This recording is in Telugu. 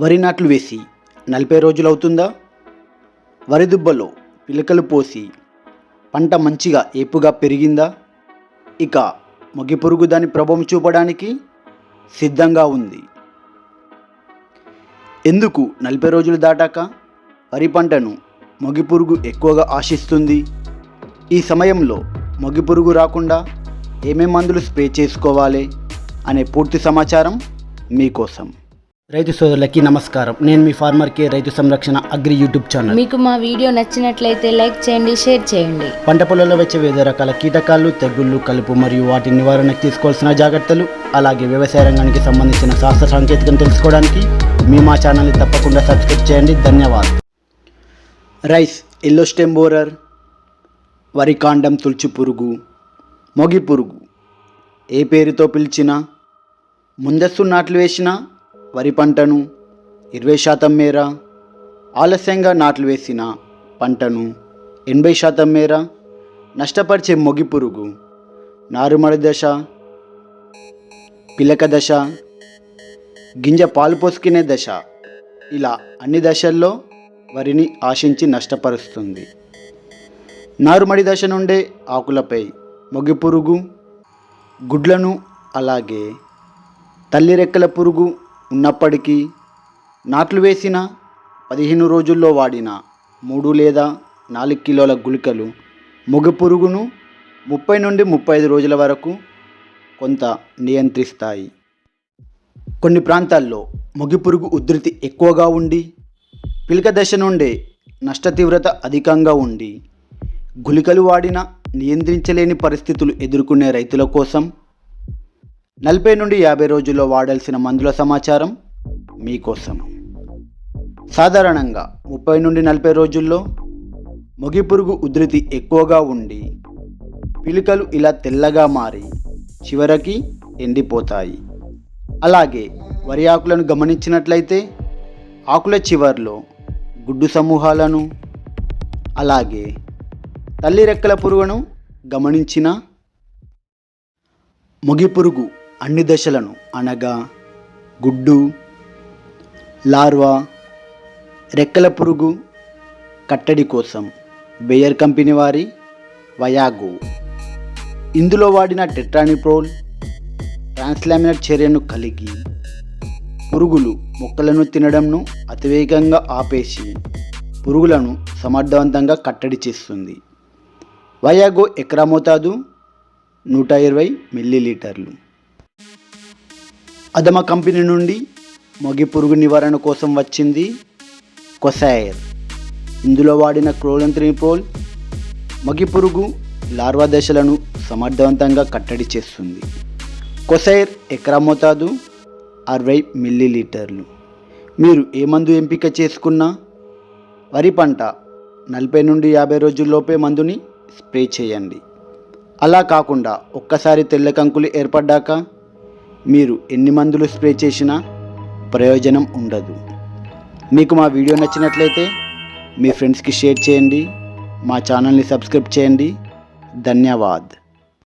వరి నాట్లు వేసి నలభై రోజులవుతుందా వరి దుబ్బలో పిలకలు పోసి పంట మంచిగా ఏపుగా పెరిగిందా? ఇక మొగి పురుగు దాని ప్రభావం చూపడానికి సిద్ధంగా ఉంది. ఎందుకు నలభై రోజులు దాటాక? వరి పంటను మొగి పురుగు ఎక్కువగా ఆశిస్తుంది. ఈ సమయంలో మొగి పురుగు రాకుండా ఏమేం మందులు స్ప్రే చేసుకోవాలి? అనే పూర్తి సమాచారం మీకోసం. రైతు సోదరులకి నమస్కారం. నేను మీ ఫార్మర్ కే రైతు సంరక్షణ అగ్రి యూట్యూబ్ ఛానల్. మీకు మా వీడియో నచ్చినట్లయితే లైక్ చేయండి షేర్ చేయండి. పంట పొలంలో వచ్చే వివిధ రకాల కీటకాలు తెగుళ్ళు కలుపు మరియు వాటి నివారణకు తీసుకోవాల్సిన జాగ్రత్తలు అలాగే వ్యవసాయ రంగానికి సంబంధించిన శాస్త్ర సాంకేతికను తెలుసుకోవడానికి మీ మా ఛానల్ని తప్పకుండా సబ్స్క్రైబ్ చేయండి. ధన్యవాదాలు. రైస్ ఎల్లో స్టెమ్ బోరర్ వరి కాండం తుల్చి పురుగు మొగి పురుగు. ఏ పేరుతో పిలిచినా ముందస్తు నాట్లు వేసిన వరి పంటను ఇరవై శాతం మేర ఆలస్యంగా నాట్లు వేసిన పంటను ఎనభై శాతం మేర నష్టపరిచే మొగి పురుగు నారుమడి దశ పిలక దశ గింజ పాలు పోసుకునే దశ ఇలా అన్ని దశల్లో వరిని ఆశించి నష్టపరుస్తుంది. నారుమడి దశ నుండే ఆకులపై మొగి పురుగు గుడ్లను అలాగే తల్లి రెక్కల పురుగు ఉన్నప్పటికీ నాట్లు వేసిన పదిహేను రోజుల్లో వాడిన మూడు లేదా నాలుగు కిలోల గుళికలు మొగ పురుగును ముప్పై నుండి ముప్పై ఐదు రోజుల వరకు కొంత నియంత్రిస్తాయి. కొన్ని ప్రాంతాల్లో మొగి పురుగు ఉధృతి ఎక్కువగా ఉండి పిలక దశ నుండే నష్ట తీవ్రత అధికంగా ఉండి గుళికలు వాడిన నియంత్రించలేని పరిస్థితులు ఎదుర్కొనే రైతుల కోసం నలభై నుండి యాభై రోజుల్లో వాడాల్సిన మందుల సమాచారం మీకోసం. సాధారణంగా ముప్పై నుండి నలభై రోజుల్లో మొగి పురుగు ఉధృతి ఎక్కువగా ఉండి పిలుకలు ఇలా తెల్లగా మారి చివరికి ఎండిపోతాయి. అలాగే వరి ఆకులను గమనించినట్లయితే ఆకుల చివర్లో గుడ్డు సమూహాలను అలాగే తల్లి రెక్కల పురుగును గమనించిన ముగిపురుగు అన్ని దశలను అనగా గుడ్డు లార్వా రెక్కల పురుగు కట్టడి కోసం బేయర్ కంపెనీ వారి వయాగో. ఇందులో వాడిన టెట్రానిప్రోల్ ట్రాన్స్లామినర్ చర్యను కలిగి పురుగులు మొక్కలను తినడంను అతివేగంగా ఆపేసి పురుగులను సమర్థవంతంగా కట్టడి చేస్తుంది. వయాగో ఎకరా మోతాదు నూట ఇరవై మిల్లీలీటర్లు. అదమ కంపెనీ నుండి మొగి పురుగు నివారణ కోసం వచ్చింది కొసైర్. ఇందులో వాడిన క్లోరంత్రిపోల్ మొగి పురుగు లార్వా దశలను సమర్థవంతంగా కట్టడి చేస్తుంది. కొసైర్ ఎకరా మోతాదు అరవై మిల్లీలీటర్లు. మీరు ఏ మందు ఎంపిక చేసుకున్నా వరి పంట నలభై నుండి యాభై రోజుల్లోపే మందుని స్ప్రే చేయండి. అలా కాకుండా ఒక్కసారి తెల్ల కంకులు ఏర్పడ్డాక మీరు ఎన్ని మందులు స్ప్రే చేసినా ప్రయోజనం ఉండదు. మీకు మా వీడియో నచ్చినట్లయితే మీ ఫ్రెండ్స్కి షేర్ చేయండి మా ఛానల్ని సబ్స్క్రైబ్ చేయండి. ధన్యవాద్.